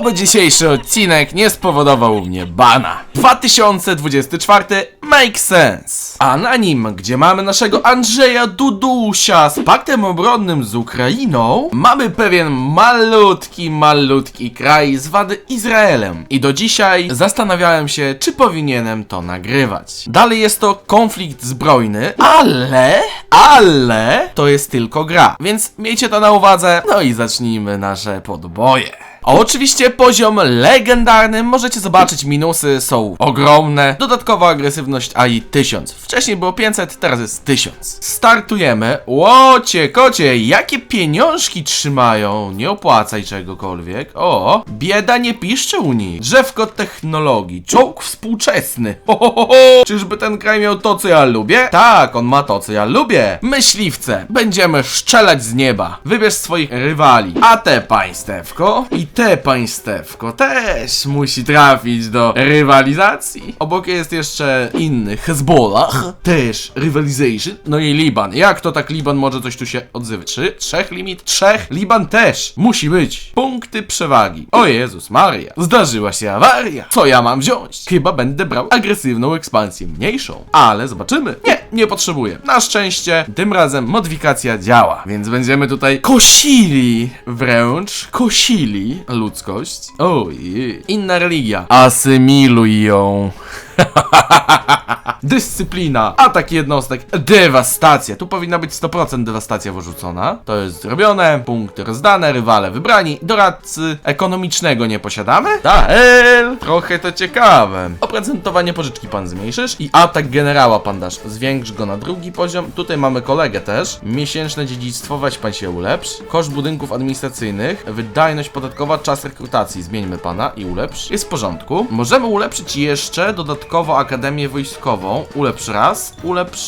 oby dzisiejszy odcinek nie spowodował u mnie bana. 2024 make sense. A na nim, gdzie mamy naszego Andrzeja Dudusia z paktem obronnym z Ukrainą, mamy pewien malutki, malutki kraj zwany Izraelem. I do dzisiaj zastanawiałem się, czy powinienem to nagrywać. Dalej jest to konflikt zbrojny, ale, ale to jest tylko gra. Więc miejcie to na uwadze, no i zacznijmy nasze podboje. Oczywiście poziom legendarny, możecie zobaczyć minusy są ogromne, dodatkowa agresywność AI 1000. Wcześniej było 500, teraz jest 1000. Startujemy. Łocie, kocie, jakie pieniążki trzymają? Nie opłacaj czegokolwiek. O, bieda nie piszczy u nich. Drzewko technologii, czołg współczesny. Ho, ho, ho, ho. Czyżby ten kraj miał to, co ja lubię? Tak, on ma to, co ja lubię. Myśliwce, będziemy szczelać z nieba. Wybierz swoich rywali. A te państewko i te państewko też musi trafić do rywalizacji. Obok jest jeszcze inny Hezbollah, też rivalization. No i Liban. Jak to tak Liban może coś tu się odzywać? Trzy? Trzech limit? Trzech? Liban też musi być. Punkty przewagi. O Jezus Maria. Zdarzyła się awaria. Co ja mam wziąć? Chyba będę brał agresywną ekspansję mniejszą. Ale zobaczymy. Nie, nie potrzebuję. Na szczęście tym razem modyfikacja działa. Więc będziemy tutaj kosili. Wręcz kosili ludzkość. Oj, inna religia. Asymiluj ją. Dyscyplina, atak jednostek, dewastacja. Tu powinna być 100% dewastacja wyrzucona. To jest zrobione, punkty rozdane, rywale wybrani, doradcy ekonomicznego nie posiadamy. Dael, trochę to ciekawe. Oprocentowanie pożyczki pan zmniejszysz i atak generała pan dasz. Zwiększ go na drugi poziom. Tutaj mamy kolegę też. Miesięczne dziedzictwo, weź pan się ulepsz. Koszt budynków administracyjnych, wydajność podatkowa, czas rekrutacji. Zmieńmy pana i ulepsz. Jest w porządku. Możemy ulepszyć jeszcze dodatkowo Akademię Wojskową. Ulepsz raz, ulepsz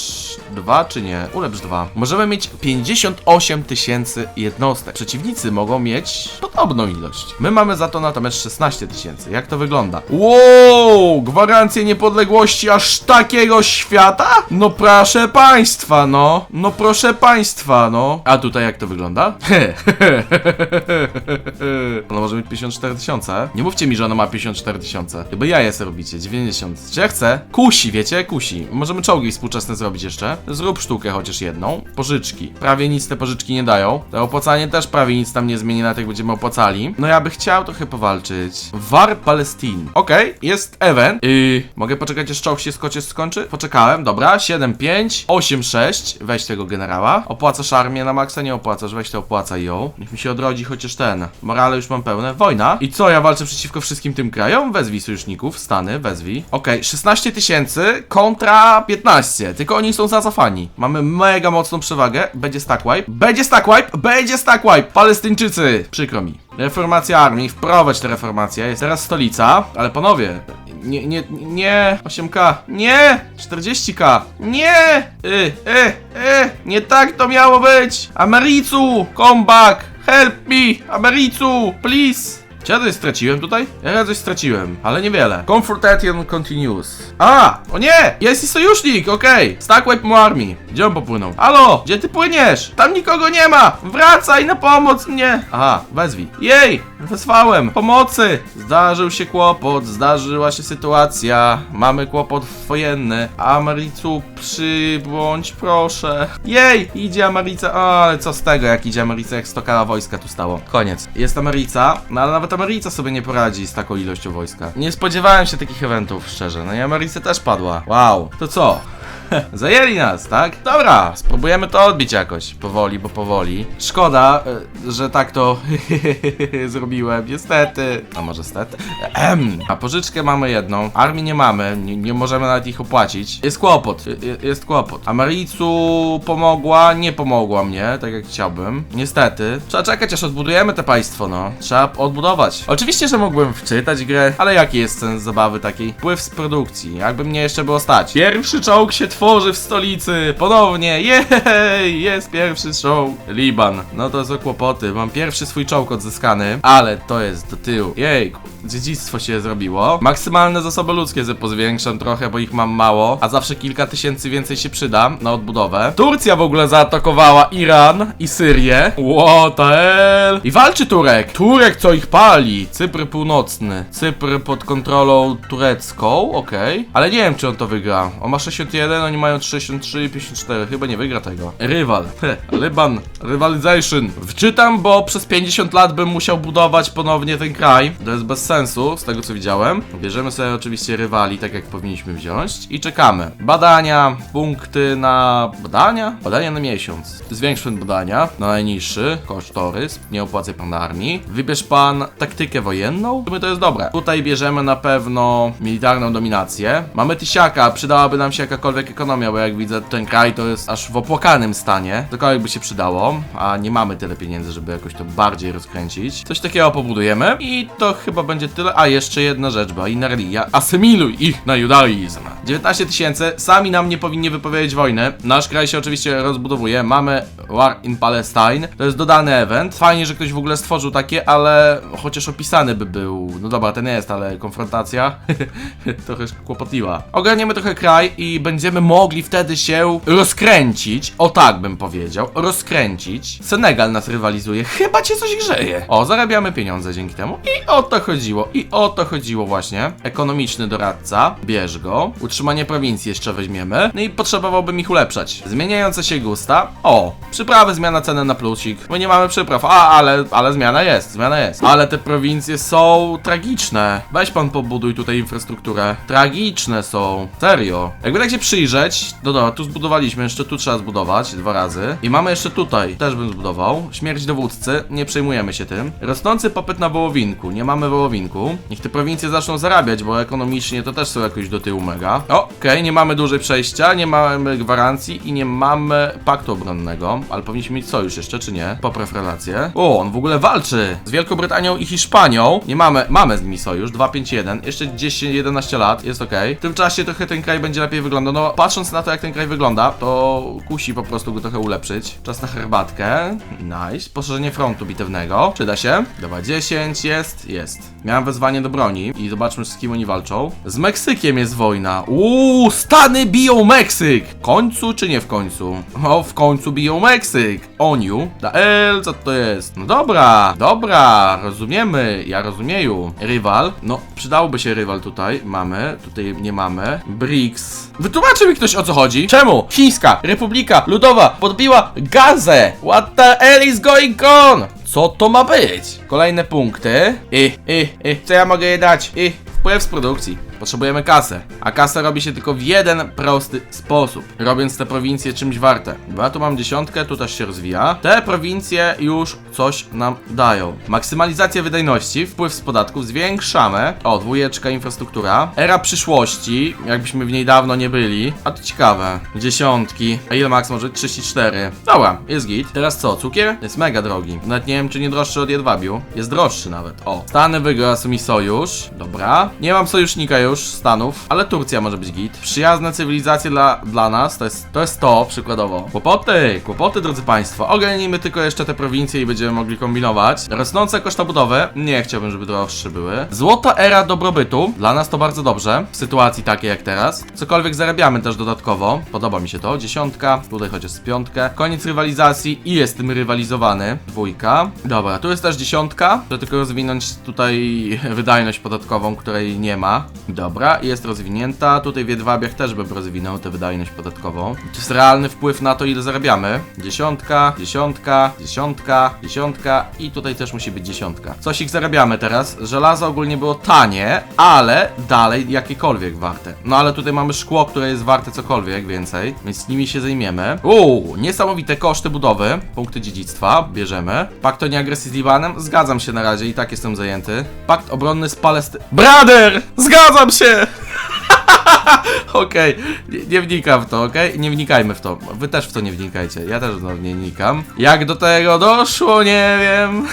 dwa, czy nie? Ulepsz dwa. Możemy mieć 58 tysięcy jednostek. Przeciwnicy mogą mieć podobną ilość. My mamy za to natomiast 16 tysięcy. Jak to wygląda? Wow! Gwarancję niepodległości aż takiego świata? No proszę państwa, no. No proszę państwa, no. A tutaj jak to wygląda? Ona może mieć 54 tysiące. Nie mówcie mi, że ona ma 54 tysiące. Chyba ja je sobie robicie. 90. Czy ja chcę? Kusi, wiecie? Kusi. Możemy czołgi współczesne zrobić jeszcze. Zrób sztukę chociaż jedną. Pożyczki. Prawie nic te pożyczki nie dają. To opłacanie też prawie nic tam nie zmieni, na jak będziemy opłacali. No ja by chciał trochę powalczyć. War Palestine. Okej, jest event. Yy, mogę poczekać, aż czołg się skocie skończy? Poczekałem, dobra. 7, 5, 8, 6. Weź tego generała. Opłacasz armię na maksa? Nie opłacasz. Weź to opłacaj ją. Niech mi się odrodzi chociaż ten. Morale już mam pełne. Wojna. I co, ja walczę przeciwko wszystkim tym krajom? Wezwij sojuszników. Stany, wezwij. Okej, 16 tysięcy kontra 15. Tylko oni są zacofani. Mamy mega mocną przewagę. Będzie stack wipe. Będzie stack wipe. Będzie stack wipe. Palestyńczycy. Przykro mi. Reformacja armii. Wprowadź tę reformację. Jest teraz stolica. Ale panowie. Nie, nie, nie. 8k. Nie. 40k. Nie. Y, y, y. Nie tak to miało być. Americu. Come back. Help me. Americu. Please. Czy ja coś straciłem tutaj? Ja coś straciłem, ale niewiele. Comfortation continues. A! O nie! Jest i sojusznik, okej. Stack wipe mu armii. Gdzie on popłynął? Halo! Gdzie ty płyniesz? Tam nikogo nie ma! Wracaj na pomoc mnie! Aha, wezwij. Jej! Wezwałem! Pomocy! Zdarzył się kłopot, zdarzyła się sytuacja. Mamy kłopot wojenny. Americu, przybądź proszę. Jej! Idzie America. O, ale co z tego, jak idzie America, jak stokala wojska tu stało. Koniec. Jest America, no ale nawet America sobie nie poradzi z taką ilością wojska. Nie spodziewałem się takich eventów, szczerze. No i America też padła. Wow. To co? Zajęli nas, tak? Dobra, spróbujemy to odbić jakoś. Powoli, bo powoli. Szkoda, e, że tak to zrobiłem, niestety. A może stety? Ehem. A pożyczkę mamy jedną, armii nie mamy, nie, nie możemy nawet ich opłacić. Jest kłopot, je- jest kłopot. Americu pomogła, nie pomogła mnie, tak jak chciałbym. Niestety. Trzeba czekać, aż odbudujemy te państwo, no. Trzeba odbudować. Oczywiście, że mógłbym wczytać grę, ale jaki jest sens zabawy takiej? Wpływ z produkcji, jakby mnie jeszcze było stać. Pierwszy czołg się tworzy w stolicy, ponownie, jej, jest pierwszy czołg. Liban, no to są kłopoty, mam pierwszy swój czołg odzyskany, ale to jest do tyłu. Jejku, dziedzictwo się zrobiło. Maksymalne zasoby ludzkie ze pozwiększam trochę, bo ich mam mało, a zawsze kilka tysięcy więcej się przyda na odbudowę. Turcja w ogóle zaatakowała Iran i Syrię. What the hell? I walczy Turek. Turek, co ich pa rywali. Cypr północny. Cypr pod kontrolą turecką, okej. Ale nie wiem, czy on to wygra. On ma 61, oni mają 63 i 54. Chyba nie wygra tego. Rywal. Heh, Liban. Rivalization. Wczytam, bo przez 50 lat bym musiał budować ponownie ten kraj. To jest bez sensu, z tego co widziałem. Bierzemy sobie oczywiście rywali, tak jak powinniśmy wziąć. I czekamy. Badania, punkty na... Badania? Badania na miesiąc. Zwiększ ten badania na najniższy. Kosztorys. Nie opłacaj pan armii. Wybierz pan taktykę wojenną. To jest dobre. Tutaj bierzemy na pewno militarną dominację. Mamy tysiaka, przydałaby nam się jakakolwiek ekonomia, bo jak widzę ten kraj to jest aż w opłakanym stanie. Cokolwiek by się przydało, a nie mamy tyle pieniędzy, żeby jakoś to bardziej rozkręcić. Coś takiego pobudujemy i to chyba będzie tyle. A jeszcze jedna rzecz, bo Inarlia, asymiluj ich na judaizm. 19 tysięcy, sami nam nie powinni wypowiedzieć wojny. Nasz kraj się oczywiście rozbudowuje. Mamy War in Palestine. To jest dodany event. Fajnie, że ktoś w ogóle stworzył takie, ale chociaż opisany by był. No dobra, ten jest, ale konfrontacja trochę kłopotliwa. Ogarniemy trochę kraj i będziemy mogli wtedy się rozkręcić. O tak bym powiedział. Rozkręcić. Senegal nas rywalizuje. Chyba cię coś grzeje. O, zarabiamy pieniądze dzięki temu. I o to chodziło. I o to chodziło właśnie. Ekonomiczny doradca. Bierz go. Utrzymanie prowincji jeszcze weźmiemy. No i potrzebowałbym ich ulepszać. Zmieniające się gusta. O, przyprawy, zmiana ceny na plusik. My nie mamy przypraw. A, ale, ale zmiana jest. Zmiana jest. Ale te prowincje są tragiczne. Weź pan pobuduj tutaj infrastrukturę. Tragiczne są. Serio. Jakby tak się przyjrzeć, no dobra, tu zbudowaliśmy, jeszcze tu trzeba zbudować dwa razy. I mamy jeszcze tutaj, też bym zbudował. Śmierć dowódcy, nie przejmujemy się tym. Rosnący popyt na wołowinku, nie mamy wołowinku. Niech te prowincje zaczną zarabiać, bo ekonomicznie to też są jakoś do tyłu mega. Okej, nie mamy dłużej przejścia, nie mamy gwarancji i nie mamy paktu obronnego, ale powinniśmy mieć sojusz jeszcze, czy nie? Popraw relacje. O, on w ogóle walczy z Wielką Brytanią i Hiszpanią. Nie mamy, mamy z nimi sojusz, 251, jeszcze 10-11 lat, jest okej. W tym czasie trochę ten kraj będzie lepiej wyglądał. No, patrząc na to, jak ten kraj wygląda, to kusi po prostu go trochę ulepszyć. Czas na herbatkę. Nice. Poszerzenie frontu bitewnego. Przyda się. Dobra, 10 jest, jest. Miałem wezwanie do broni i zobaczmy z kim oni walczą. Z Meksykiem jest wojna. Uuu, Stany biją Meksyk! W końcu czy nie w końcu? O, w końcu biją Meksyk. Oniu. Da L, co to jest? No dobra, dobra, rozumiemy, ja rozumieju. Rywal, no przydałoby się rywal tutaj, mamy, tutaj nie mamy. BRICS. Wytłumaczy mi ktoś o co chodzi? Czemu? Chińska Republika Ludowa podbiła Gazę! What the hell is going on? Co to ma być? Kolejne punkty. I, i, i, co ja mogę je dać? I, wpływ z produkcji. Potrzebujemy kasę, a kasę robi się tylko w jeden prosty sposób, robiąc te prowincje czymś warte. Bo ja tu mam dziesiątkę, tu też się rozwija. Te prowincje już coś nam dają. Maksymalizacja wydajności, wpływ z podatków zwiększamy. O, dwójeczka infrastruktura. Era przyszłości, jakbyśmy w niej dawno nie byli. A to ciekawe. Dziesiątki. A ile max może? 34. Dobra, jest git. Teraz co? Cukier? Jest mega drogi. Nawet nie wiem, czy nie droższy od jedwabiu. Jest droższy nawet. O. Stany wygra mi sojusz. Dobra. Nie mam sojusznika już Stanów, ale Turcja może być git. Przyjazne cywilizacje dla, dla nas, to jest, to jest to przykładowo. Kłopoty, kłopoty drodzy państwo. Ogarnijmy tylko jeszcze te prowincje i będziemy mogli kombinować. Rosnące koszta budowy, nie chciałbym, żeby droższe były. Złota era dobrobytu, dla nas to bardzo dobrze, w sytuacji takiej jak teraz. Cokolwiek zarabiamy też dodatkowo, podoba mi się to. Dziesiątka, tutaj chociaż z piątkę. Koniec rywalizacji i jest rywalizowany. Dwójka. Dobra, tu jest też dziesiątka, żeby tylko rozwinąć tutaj wydajność podatkową, której nie ma. Dobra, jest rozwinięta. Tutaj w jedwabiach też bym rozwinął tę wydajność podatkową. To jest realny wpływ na to, ile zarabiamy. Dziesiątka, dziesiątka, dziesiątka, dziesiątka i tutaj też musi być dziesiątka. Coś ich zarabiamy teraz. Żelazo ogólnie było tanie, ale dalej jakiekolwiek warte. No ale tutaj mamy szkło, które jest warte cokolwiek więcej, więc nimi się zajmiemy. Uuu, niesamowite koszty budowy. Punkty dziedzictwa bierzemy. Pakt o nieagresji z Libanem? Zgadzam się na razie i tak jestem zajęty. Pakt obronny z Palestyną. Zgadzam się! Okej, nie, nie wnikam w to, okej? Nie wnikajmy w to. Wy też w to nie wnikajcie. Ja też w to nie wnikam. Jak do tego doszło, nie wiem.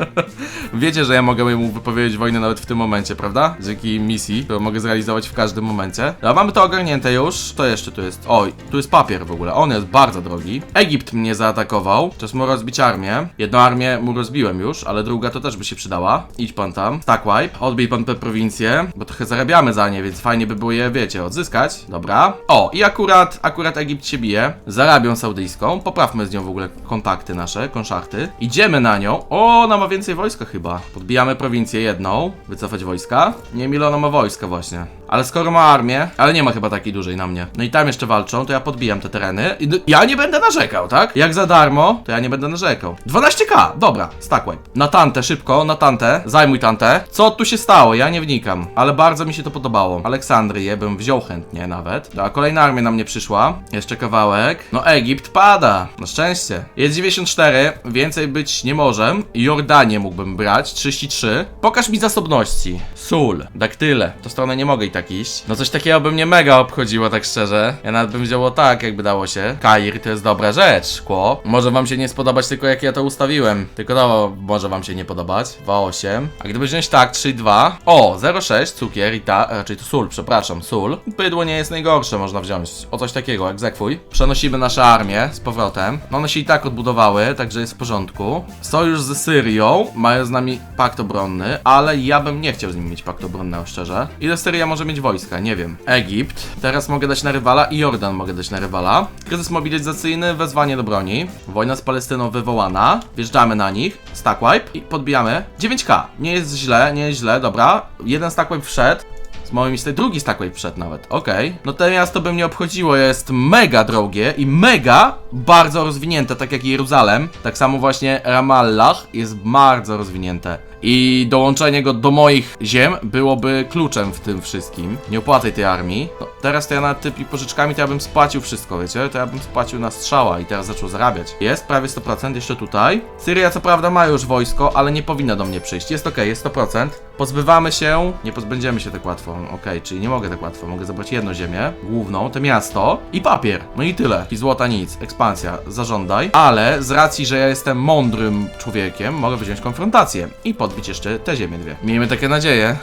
Wiecie, że ja mogę mu wypowiedzieć wojnę nawet w tym momencie, prawda? Dzięki misji, którą mogę zrealizować w każdym momencie. A mamy to ogarnięte już. To jeszcze tu jest. Oj, tu jest papier w ogóle. On jest bardzo drogi. Egipt mnie zaatakował. Czas mu rozbić armię. Jedną armię mu rozbiłem już, ale druga to też by się przydała. Idź pan tam. Stack wipe. Odbij pan te prowincje, bo trochę zarabiamy za nie, więc fajnie by było je, wiecie, odzyskać. Dobra. O, i akurat, akurat Egipt się bije. Z Arabią Saudyjską. Poprawmy z nią w ogóle kontakty nasze, konszachty. Idziemy na nią. O, ona ma więcej wojska chyba. Podbijamy prowincję jedną, wycofać wojska. Nie wiem ile ona ma wojska właśnie. Ale skoro ma armię, ale nie ma chyba takiej dużej na mnie. No i tam jeszcze walczą, to ja podbijam te tereny. I ja nie będę narzekał, tak? Jak za darmo, to ja nie będę narzekał. 12k, dobra, stack wipe. Na tantę, szybko, na tantę. Zajmuj tantę. Co tu się stało? Ja nie wnikam. Ale bardzo mi się to podobało. Aleksandrię bym wziął chętnie nawet. A kolejna armia na mnie przyszła. Jeszcze kawałek. No Egipt pada. Na szczęście. Jest 94, więcej być nie może. Jordanię mógłbym brać, 33. Pokaż mi zasobności. Sól, daktyle. To stronę nie mogę i tak iść. No coś takiego by mnie mega obchodziło, tak szczerze. Ja nawet bym wzięło tak, jakby dało się. Kair to jest dobra rzecz, szkło. Może wam się nie spodobać tylko jak ja to ustawiłem. Tylko to może wam się nie podobać. 2,8. A gdyby wziąć tak, 3,2. O, 0,6, cukier i ta, raczej to sól, przepraszam, sól. Bydło nie jest najgorsze, można wziąć. O coś takiego, jak zekwój. Przenosimy nasze armię z powrotem. No one się i tak odbudowały, także jest w porządku. Sojusz z Syrią, mają z nami pakt obronny, ale ja bym nie chciał z nimi mieć paktu obronnego, szczerze. Ile Syria może mieć wojska? Nie wiem. Egipt. Teraz mogę dać na rywala i Jordan mogę dać na rywala. Kryzys mobilizacyjny, wezwanie do broni. Wojna z Palestyną wywołana. Wjeżdżamy na nich. Stack wipe i podbijamy. 9k. Nie jest źle, nie jest źle, dobra. Jeden stack wipe wszedł. Z małym miejscem drugi Stackway wszedł nawet, okej. No to miasto by mnie obchodziło, jest mega drogie i mega bardzo rozwinięte, tak jak Jeruzalem. Tak samo właśnie Ramallah jest bardzo rozwinięte. I dołączenie go do moich ziem byłoby kluczem w tym wszystkim. Nie opłacaj tej armii. No, teraz to ja na typi pożyczkami to ja bym spłacił wszystko, wiecie? To ja bym spłacił na strzała i teraz zaczął zarabiać. Jest prawie 100% jeszcze tutaj. Syria co prawda ma już wojsko, ale nie powinna do mnie przyjść. Jest ok, jest 100%. Pozbywamy się, nie pozbędziemy się tak łatwo. Okej, czyli nie mogę tak łatwo. Mogę zabrać jedną ziemię, główną, to miasto i papier. No i tyle. I złota nic. Ekspansja, zażądaj. Ale z racji, że ja jestem mądrym człowiekiem, mogę wziąć konfrontację i podbić jeszcze te ziemie dwie. Miejmy takie nadzieje,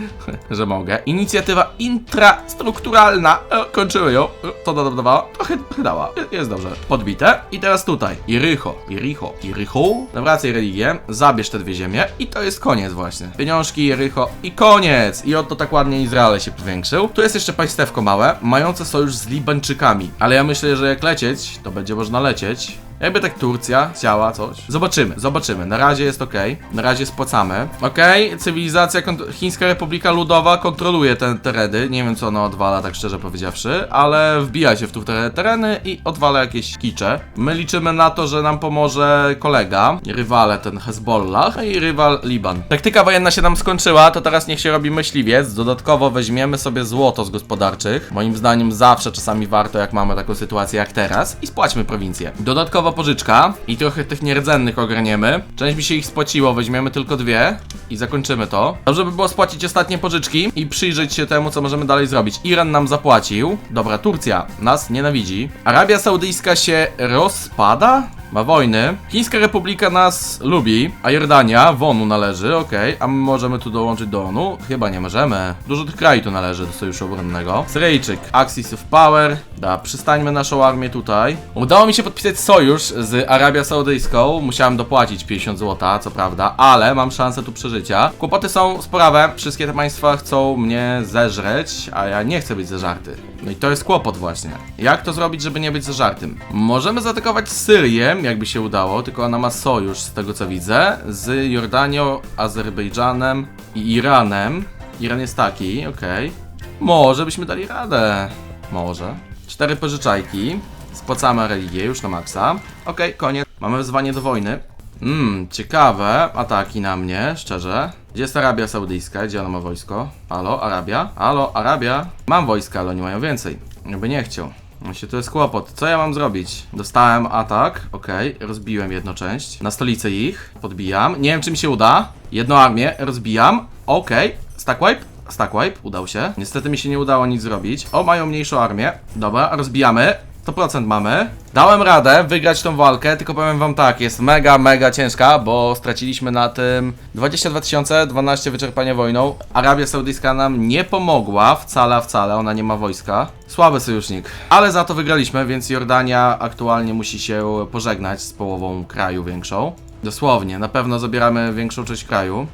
że mogę. Inicjatywa intrastrukturalna. E, kończyły ją. E, To dodawała. Trochę, dała. Je- Jest dobrze. Podbite. I teraz tutaj. Jericho. Jericho. Jericho. Nawracaj religię. Zabierz te dwie ziemie. I to jest koniec właśnie. Pieniążki, Jericho. I koniec. I oto tak ładnie Izrael się zwiększył. Tu jest jeszcze państewko małe, mające sojusz z Libańczykami. Ale ja myślę, że jak lecieć, to będzie można lecieć. Jakby tak Turcja chciała coś. Zobaczymy, zobaczymy. Na razie jest ok. Na razie spłacamy. Ok, cywilizacja Chińska Republika Ludowa kontroluje te tereny. Nie wiem co ona odwala, tak szczerze powiedziawszy, ale wbija się w te tereny i odwala jakieś kicze. My liczymy na to, że nam pomoże kolega, rywale ten Hezbollah i rywal Liban. Taktyka wojenna się nam skończyła, to teraz niech się robi myśliwiec. Dodatkowo weźmiemy sobie złoto z gospodarczych. Moim zdaniem zawsze czasami warto, jak mamy taką sytuację jak teraz i spłaćmy prowincję. Dodatkowo pożyczka i trochę tych nierdzennych ogarniemy. Część mi się ich spłaciło, weźmiemy tylko dwie i zakończymy to. Dobrze by było spłacić ostatnie pożyczki i przyjrzeć się temu, co możemy dalej zrobić. Iran nam zapłacił. Dobra, Turcja nas nienawidzi. Arabia Saudyjska się rozpada? Ma wojny. Chińska Republika nas lubi, a Jordania WONU należy, okej. A my możemy tu dołączyć do ONU? Chyba nie możemy. Dużo tych krajów tu należy do sojuszu obronnego. Syryjczyk, Axis of Power. Da, przystańmy naszą armię tutaj. Udało mi się podpisać sojusz z Arabią Saudyjską. Musiałem dopłacić 50 zł, co prawda, ale mam szansę tu przeżycia. Kłopoty są sprawy. Wszystkie te państwa chcą mnie zeżreć, a ja nie chcę być zeżarty. No i to jest kłopot właśnie. Jak to zrobić, żeby nie być zeżartym? Możemy zaatakować Syrię, jakby się udało, tylko ona ma sojusz, z tego co widzę, z Jordanią, Azerbejdżanem i Iranem. Iran jest taki, okej. Może byśmy dali radę. Może. Cztery pożyczajki. Spłacamy religię już na maksa. Okej, koniec. Mamy wezwanie do wojny. Mmm, ciekawe ataki na mnie, szczerze. Gdzie jest Arabia Saudyjska? Gdzie ona ma wojsko? Halo, Arabia? Halo, Arabia? Mam wojska, ale oni mają więcej. Jakby nie chciał. Właśnie to jest kłopot. Co ja mam zrobić? Dostałem atak, okej, rozbiłem jedną część. Na stolicę ich, podbijam. Nie wiem, czy mi się uda. Jedną armię rozbijam. Okej, stack wipe. Stack wipe, udał się. Niestety mi się nie udało nic zrobić. O, mają mniejszą armię. Dobra, rozbijamy. 100% mamy. Dałem radę wygrać tą walkę, tylko powiem wam tak, jest mega, mega ciężka, bo straciliśmy na tym 22 tysiące, 12 wyczerpania wojną. Arabia Saudyjska nam nie pomogła, wcale, wcale, ona nie ma wojska. Słaby sojusznik. Ale za to wygraliśmy, więc Jordania aktualnie musi się pożegnać z połową kraju większą. Dosłownie, na pewno zabieramy większą część kraju.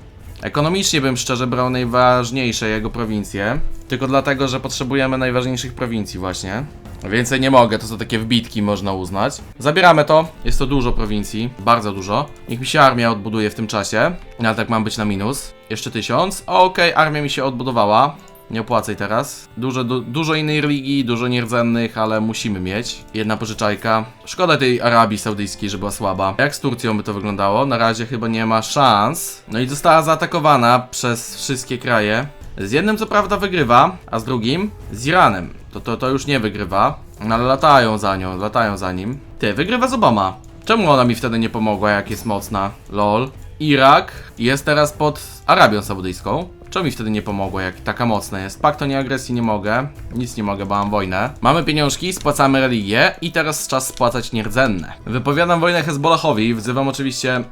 Ekonomicznie bym szczerze brał najważniejsze jego prowincje. Tylko dlatego, że potrzebujemy najważniejszych prowincji właśnie. Więcej nie mogę, to są takie wbitki, można uznać. Zabieramy to, jest to dużo prowincji, bardzo dużo. Niech mi się armia odbuduje w tym czasie, ale tak mam być na minus. Jeszcze tysiąc. Okej, armia mi się odbudowała. Nie opłacaj teraz. Dużo, du, dużo innej religii, dużo nierdzennych, ale musimy mieć. Jedna pożyczajka. Szkoda tej Arabii Saudyjskiej, że była słaba. Jak z Turcją by to wyglądało? Na razie chyba nie ma szans. No i została zaatakowana przez wszystkie kraje. Z jednym co prawda wygrywa, a z drugim z Iranem. To, to, to już nie wygrywa, no ale latają za nią, latają za nim. Ty, wygrywa z Obama. Czemu ona mi wtedy nie pomogła, jak jest mocna? Lol. Irak jest teraz pod Arabią Saudyjską. Czemu mi wtedy nie pomogło, jak taka mocna jest? Pakt o nieagresji nie mogę, nic nie mogę, bo mam wojnę. Mamy pieniążki, spłacamy religię i teraz czas spłacać nierdzenne. Wypowiadam wojnę Hezbollahowi, wzywam oczywiście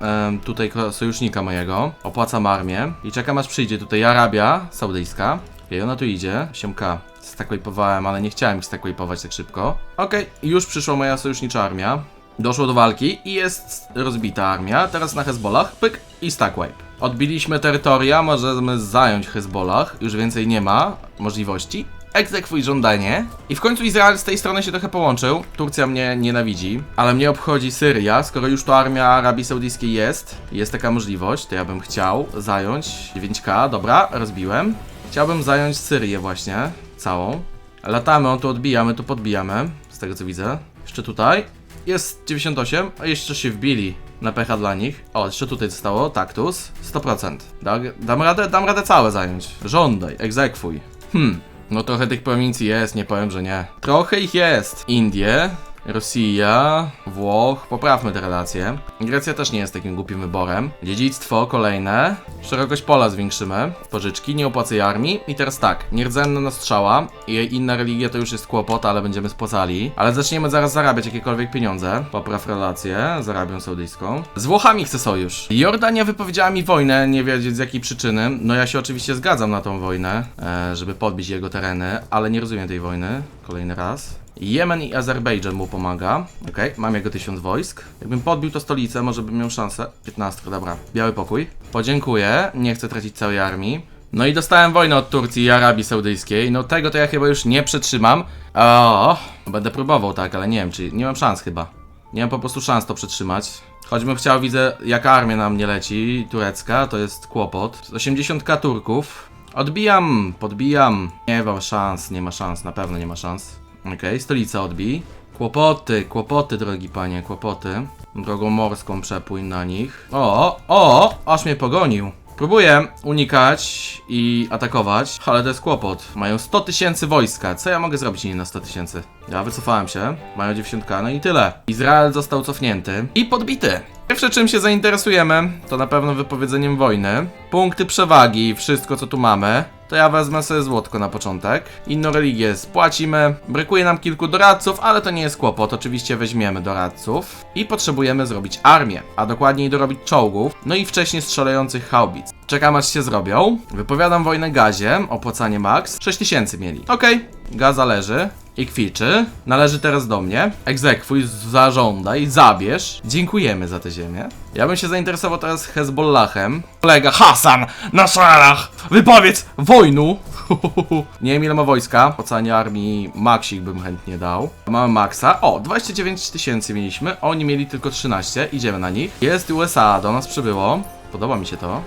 tutaj sojusznika mojego, opłacam armię i czekam aż przyjdzie tutaj Arabia Saudyjska. I ona tu idzie, siemka. Stakwejpowałem, ale nie chciałem ich stakwejpować tak szybko. Okej, już przyszła moja sojusznicza armia. Doszło do walki i jest rozbita armia. Teraz na Hezbollah, pyk i stackwipe. Odbiliśmy terytoria, możemy zająć Hezbollah. Już więcej nie ma możliwości. Egzekwuj żądanie. I w końcu Izrael z tej strony się trochę połączył. Turcja mnie nienawidzi, ale mnie obchodzi Syria. Skoro już to armia Arabii Saudyjskiej jest, jest taka możliwość, to ja bym chciał zająć 9K. Dobra, rozbiłem. Chciałbym zająć Syrię właśnie, całą. Latamy, on tu odbija, my tu podbijamy, z tego co widzę. Jeszcze tutaj. Jest 98, a jeszcze się wbili na pecha dla nich. O, jeszcze tutaj zostało, taktus, 100%. Da, dam radę, dam radę całe zająć. Żądaj, egzekwuj. Hmm, no trochę tych prowincji jest, nie powiem, że nie. Trochę ich jest. Indie, Rosja, Włoch, poprawmy te relacje. Grecja też nie jest takim głupim wyborem. Dziedzictwo kolejne. Szerokość pola zwiększymy. Pożyczki, nie opłacaj armii. I teraz tak, nierdzenne na strzała. I inna religia to już jest kłopot, ale będziemy spłacali. Ale zaczniemy zaraz zarabiać jakiekolwiek pieniądze. Popraw relacje z Arabią Saudyjską. Z Włochami chcę sojusz. Jordania wypowiedziała mi wojnę, nie wiedzieć z jakiej przyczyny. No ja się oczywiście zgadzam na tą wojnę, e, żeby podbić jego tereny, ale nie rozumiem tej wojny. Kolejny raz. Jemen i Azerbejdżan mu pomaga. Okej, mam jego tysiąc wojsk. Jakbym podbił to stolicę, może bym miał szansę. 15, dobra. Biały pokój. Podziękuję, nie chcę tracić całej armii. No i dostałem wojnę od Turcji i Arabii Saudyjskiej. No tego to ja chyba już nie przetrzymam. O, będę próbował tak, ale nie wiem, czy nie mam szans chyba. Nie mam po prostu szans to przetrzymać. Choćbym chciał, widzę, jaka armia na mnie leci, turecka, to jest kłopot. 80k Turków. Odbijam, podbijam. Nie mam szans, nie ma szans, na pewno nie ma szans. Okej, stolica odbij. Kłopoty, kłopoty, drogi panie, kłopoty. Drogą morską przepłyń na nich. O, o, aż mnie pogonił. Próbuję unikać i atakować, ale to jest kłopot. Mają 100 tysięcy wojska. Co ja mogę zrobić nie na 100 tysięcy? Ja wycofałem się. Mają 90, no i tyle. Izrael został cofnięty i podbity. Pierwsze czym się zainteresujemy, to na pewno wypowiedzeniem wojny. Punkty przewagi, wszystko co tu mamy. To ja wezmę sobie złotko na początek. Inną religię spłacimy. Brakuje nam kilku doradców, ale to nie jest kłopot. Oczywiście weźmiemy doradców. I potrzebujemy zrobić armię, a dokładniej dorobić czołgów, no i wcześniej strzelających haubic. Czekam aż się zrobią. Wypowiadam wojnę gazie, opłacanie max. 6000 mieli. Okej, gaza leży i kwiczy. Należy teraz do mnie. Egzekwuj, zażądaj, zabierz. Dziękujemy za tę ziemię. Ja bym się zainteresował teraz Hezbollahem. Kolega Hasan Nasrallah, wypowiedz wojnu. Nie wiem ile ma wojska. Ocenie armii Maxik bym chętnie dał. Mamy Maxa. O, 29 tysięcy mieliśmy. Oni mieli tylko 13. Idziemy na nich. Jest USA, do nas przybyło. Podoba mi się to.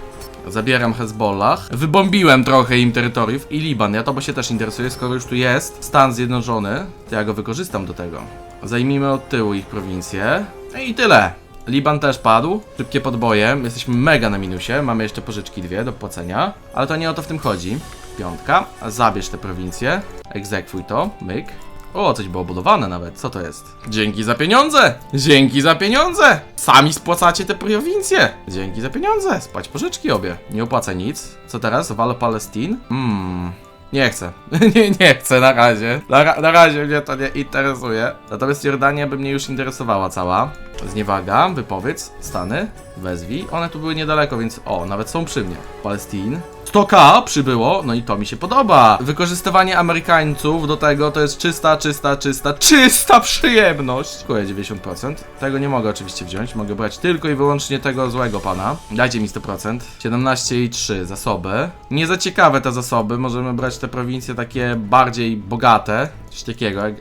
Zabieram Hezbollah. Wybombiłem trochę im terytoriów i Liban. Ja to bo się też interesuje, skoro już tu jest Stan Zjednoczony, to ja go wykorzystam do tego. Zajmijmy od tyłu ich prowincję. No I tyle. Liban też padł. Szybkie podboje. Jesteśmy mega na minusie. Mamy jeszcze pożyczki dwie do płacenia. Ale to nie o to w tym chodzi. Piątka. Zabierz te prowincje. Egzekwuj to. Myk. O, coś było budowane nawet. Co to jest? Dzięki za pieniądze! Dzięki za pieniądze! Sami spłacacie te prowincje! Dzięki za pieniądze! Spłać pożyczki obie. Nie opłacę nic. Co teraz? Wal Palestine? Hmm. Nie chcę. nie, nie chcę na razie. Na, ra- na razie mnie to nie interesuje. Natomiast Jordania by mnie już interesowała cała. Zniewaga, wypowiedz, Stany, wezwij. One tu były niedaleko, więc o, nawet są przy mnie. Palestine. 100k przybyło, no i to mi się podoba. Wykorzystywanie Amerykańców do tego to jest czysta, czysta, czysta, czysta przyjemność. Dziękuję 90%. Tego nie mogę oczywiście wziąć, mogę brać tylko i wyłącznie tego złego pana. Dajcie mi 100%. 17,3 zasoby. Nie za ciekawe te zasoby, możemy brać te prowincje takie bardziej bogate. Coś takiego jak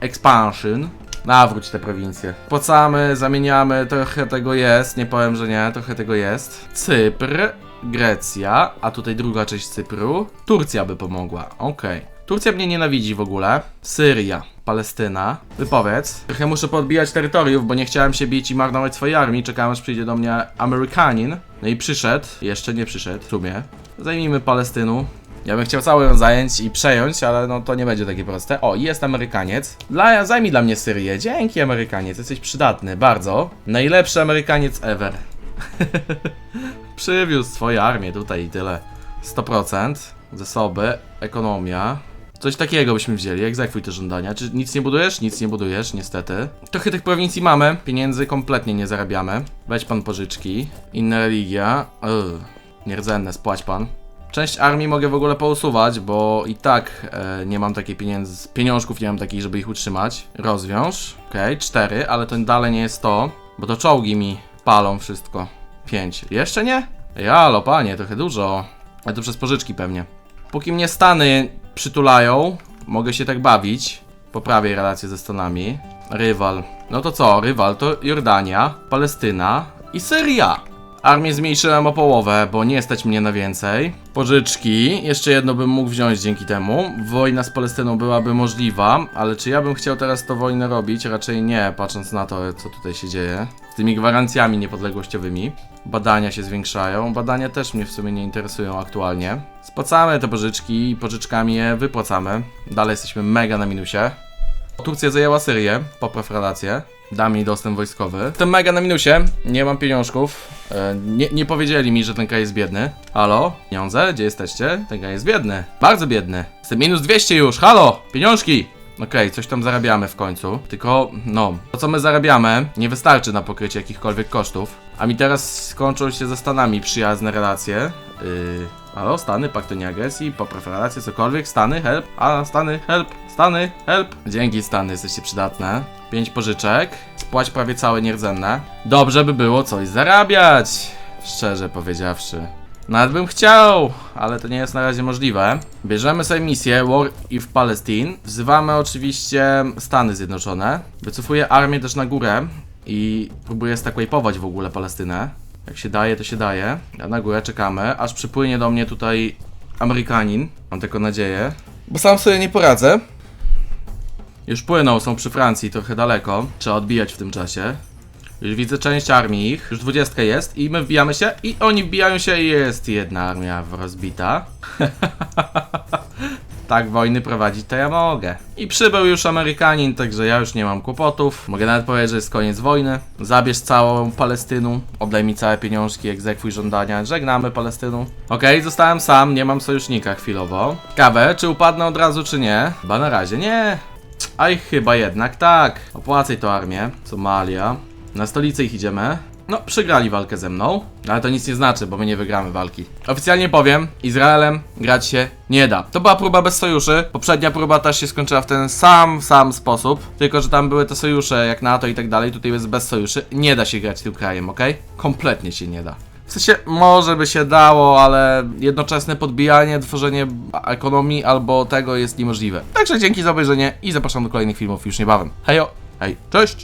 expansion. Nawróć te prowincje. Płacamy, zamieniamy, trochę tego jest, nie powiem, że nie, trochę tego jest. Cypr, Grecja, a tutaj druga część Cypru. Turcja by pomogła, okej. Turcja mnie nienawidzi w ogóle. Syria, Palestyna. Wypowiedz. Trochę muszę podbijać terytoriów, bo nie chciałem się bić i marnować swojej armii. Czekałem aż przyjdzie do mnie Amerykanin. No i przyszedł. Jeszcze nie przyszedł w sumie. Zajmijmy Palestynu. Ja bym chciał całą ją zająć i przejąć, ale no to nie będzie takie proste. O, jest Amerykaniec. Dla, zajmij dla mnie Syrię. Dzięki Amerykaniec, jesteś przydatny, bardzo. Najlepszy Amerykaniec ever. Przywiózł swoją armię tutaj i tyle. 100%. Zasoby, ekonomia. Coś takiego byśmy wzięli, egzekwuj te żądania. Czy nic nie budujesz? Nic nie budujesz, niestety. Trochę tych prowincji mamy, pieniędzy kompletnie nie zarabiamy. Weź pan pożyczki. Inna religia. Ugh. Nierdzenne, spłać pan. Część armii mogę w ogóle pousuwać, bo i tak e, nie mam takiej pieniędzy, pieniążków nie mam takich, żeby ich utrzymać. Rozwiąż. Okej, cztery, ale to dalej nie jest to, bo to czołgi mi palą wszystko. Pięć. Jeszcze nie? Jalo, panie, trochę dużo. Ale to przez pożyczki pewnie. Póki mnie Stany przytulają, mogę się tak bawić. Poprawię relacje ze Stanami. Rywal. No to co? Rywal to Jordania, Palestyna i Syria. Armię zmniejszyłem o połowę, bo nie stać mnie na więcej. Pożyczki, jeszcze jedno bym mógł wziąć dzięki temu. Wojna z Palestyną byłaby możliwa, ale czy ja bym chciał teraz tę wojnę robić? Raczej nie, patrząc na to, co tutaj się dzieje. Z tymi gwarancjami niepodległościowymi. Badania się zwiększają. Badania też mnie w sumie nie interesują aktualnie. Spłacamy te pożyczki i pożyczkami je wypłacamy. Dalej jesteśmy mega na minusie. Turcja zajęła Syrię, popraw relacje. Da mi dostęp wojskowy. Jestem mega na minusie, nie mam pieniążków. E, nie, nie powiedzieli mi, że ten kraj jest biedny. Halo? Pieniądze? Gdzie jesteście? Ten kraj jest biedny. Bardzo biedny. Jestem minus 200 już. Halo? Pieniążki! Okej, coś tam zarabiamy w końcu. Tylko, no, to co my zarabiamy nie wystarczy na pokrycie jakichkolwiek kosztów. A mi teraz skończą się ze Stanami przyjazne relacje. Yy, halo, Stany, pakt o nieagresji, popraw relacje, cokolwiek. Stany, help. A, Stany, help. Stany, help. Dzięki, Stany, jesteście przydatne. Pięć pożyczek. Spłać prawie całe nierdzenne. Dobrze by było coś zarabiać. Szczerze powiedziawszy. Nawet bym chciał, ale to nie jest na razie możliwe. Bierzemy sobie misję War if Palestine. Wzywamy oczywiście Stany Zjednoczone. Wycofuję armię też na górę i próbuję stakwapować w ogóle Palestynę. Jak się daje, to się daje. A na górę czekamy, aż przypłynie do mnie tutaj Amerykanin. Mam taką nadzieję. Bo sam sobie nie poradzę. Już płyną, są przy Francji, trochę daleko. Trzeba odbijać w tym czasie. Już widzę część armii ich, już 20 jest i my wbijamy się i oni wbijają się i jest jedna armia rozbita. tak wojny prowadzić to ja mogę. I przybył już Amerykanin, także ja już nie mam kłopotów. Mogę nawet powiedzieć, że jest koniec wojny. Zabierz całą Palestynu, oddaj mi całe pieniążki, egzekwuj żądania, żegnamy Palestynu. Okej, zostałem sam, nie mam sojusznika chwilowo. Kawę, czy upadnę od razu, czy nie? Chyba na razie nie. Aj, chyba jednak tak. Opłacaj to armię. Somalia. Na stolicę ich idziemy. No, przegrali walkę ze mną, ale to nic nie znaczy, bo my nie wygramy walki. Oficjalnie powiem, Izraelem grać się nie da. To była próba bez sojuszy. Poprzednia próba też się skończyła w ten sam, sam sposób. Tylko, że tam były te sojusze, jak NATO i tak dalej. Tutaj jest bez sojuszy. Nie da się grać tym krajem, ok? Kompletnie się nie da. W sensie, może by się dało, ale jednoczesne podbijanie, tworzenie ekonomii albo tego jest niemożliwe. Także dzięki za obejrzenie i zapraszam do kolejnych filmów już niebawem. Hejo, hej, cześć!